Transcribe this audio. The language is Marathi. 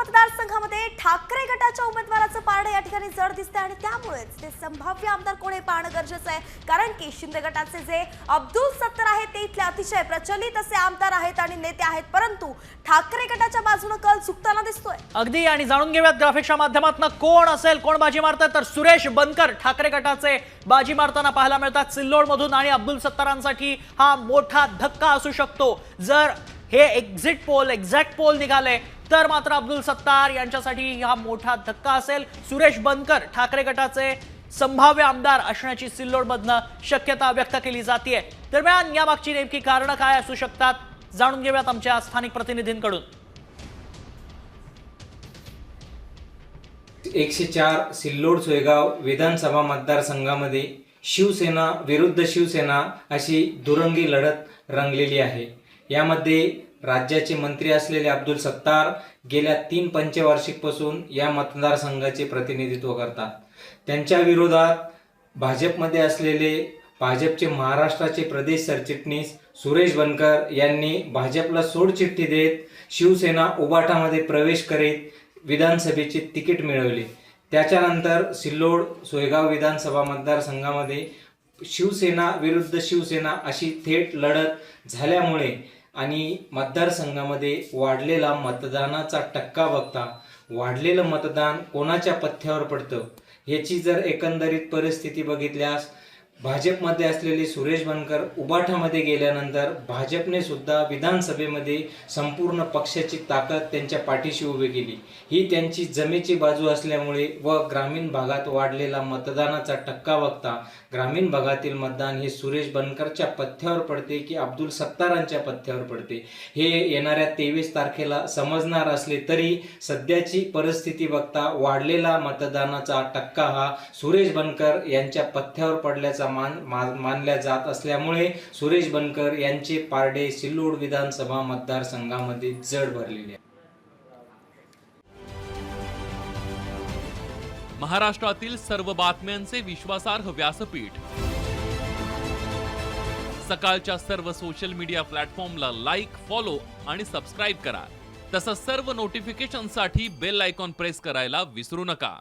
मतदारसंघामध्ये ठाकरे गटाच्या उमेदवाराचं पारडं या ठिकाणी जड दिसते आणि त्यामुळेच ते संभाव्य आमदार कोण हे पाहणं गरजेचं आहे. कारण की शिंदे गटाचे जे अब्दुल सत्तर आहेत ते इथले अतिशय प्रचलित असे आमदार आहेत आणि नेते आहेत. परंतु ठाकरे गटाच्या बाजूने कल चुकताना दिसतोय. अगदी आणि जाणून घेऊयात ग्राफिक्सच्या माध्यमातून कोण असेल कोण बाजी मारतात तर सुरेश बनकर ठाकरे गटाचे बाजी मारताना पाहायला मिळतात. सिल्लोड मधून आणि अब्दुल सत्तारांसाठी हा मोठा धक्का असू शकतो. जर हे एक्झिट पोल एक्झॅक्ट पोल निघाले तर मात्र अब्दुल सत्तार यांच्यासाठी हा मोठा धक्का असेल. सुरेश बनकर ठाकरे गटाचे संभाव्य आमदार असण्याची सिल्लोडमधनं शक्यता व्यक्त केली जाते दरम्यान यामागची नेमकी कारणं काय असू शकतात जाणून घेऊयात आमच्या स्थानिक प्रतिनिधींकडून. एकशे चार सिल्लोड सोयगाव विधानसभा मतदारसंघामध्ये शिवसेना विरुद्ध शिवसेना अशी दुरंगी लढत रंगलेली आहे. यामध्ये राज्याचे मंत्री असलेले अब्दुल सत्तार गेल्या तीन पंचवार्षिकपासून या मतदारसंघाचे प्रतिनिधित्व करतात. त्यांच्या विरोधात भाजपमध्ये असलेले भाजपचे महाराष्ट्राचे प्रदेश सरचिटणीस सुरेश बनकर यांनी भाजपला सोडचिठ्ठी देत शिवसेना उबाटामध्ये प्रवेश करीत विधानसभेचे तिकीट मिळवले. त्याच्यानंतर सिल्लोड सोयगाव विधानसभा मतदारसंघामध्ये शिवसेना विरुद्ध शिवसेना अशी थेट लढत झाल्यामुळे आणि मतदारसंघामध्ये वाढलेला मतदानाचा टक्का बघता वाढलेलं मतदान कोणाच्या पथ्यावर पडतं? याची जर एकंदरीत परिस्थिती बघितल्यास भाजपमध्ये असलेले सुरेश बनकर उबाठामध्ये गेल्यानंतर भाजपने सुद्धा विधानसभेमध्ये संपूर्ण पक्षाची ताकद त्यांच्या पाठीशी उभी केली. ही त्यांची जमेची बाजू असल्यामुळे व ग्रामीण भागात वाढलेला मतदानाचा टक्का बघता ग्रामीण भागातील मतदान हे सुरेश बनकरच्या पथ्यावर पडते की अब्दुल सत्तारांच्या पथ्यावर पडते. हे येणाऱ्या तेवीस तारखेला समजणार असले तरी सध्याची परिस्थिती बघता वाढलेला मतदानाचा टक्का हा सुरेश बनकर यांच्या पथ्यावर पडल्याचा मान मानल्या जात असल्यामुळे सुरेश बनकर यांचे पारडे सिल्लोड विधानसभा मतदारसंघामध्ये जड भरलेले आहे महाराष्ट्रातील सर्व बातम्यांचे विश्वासार्ह व्यासपीठ. सकाळच्या सर्व सोशल मीडिया प्लॅटफॉर्मला लाईक फॉलो आणि सबस्क्राईब करा. तसंच सर्व नोटिफिकेशनसाठी बेल आयकॉन प्रेस करायला विसरू नका.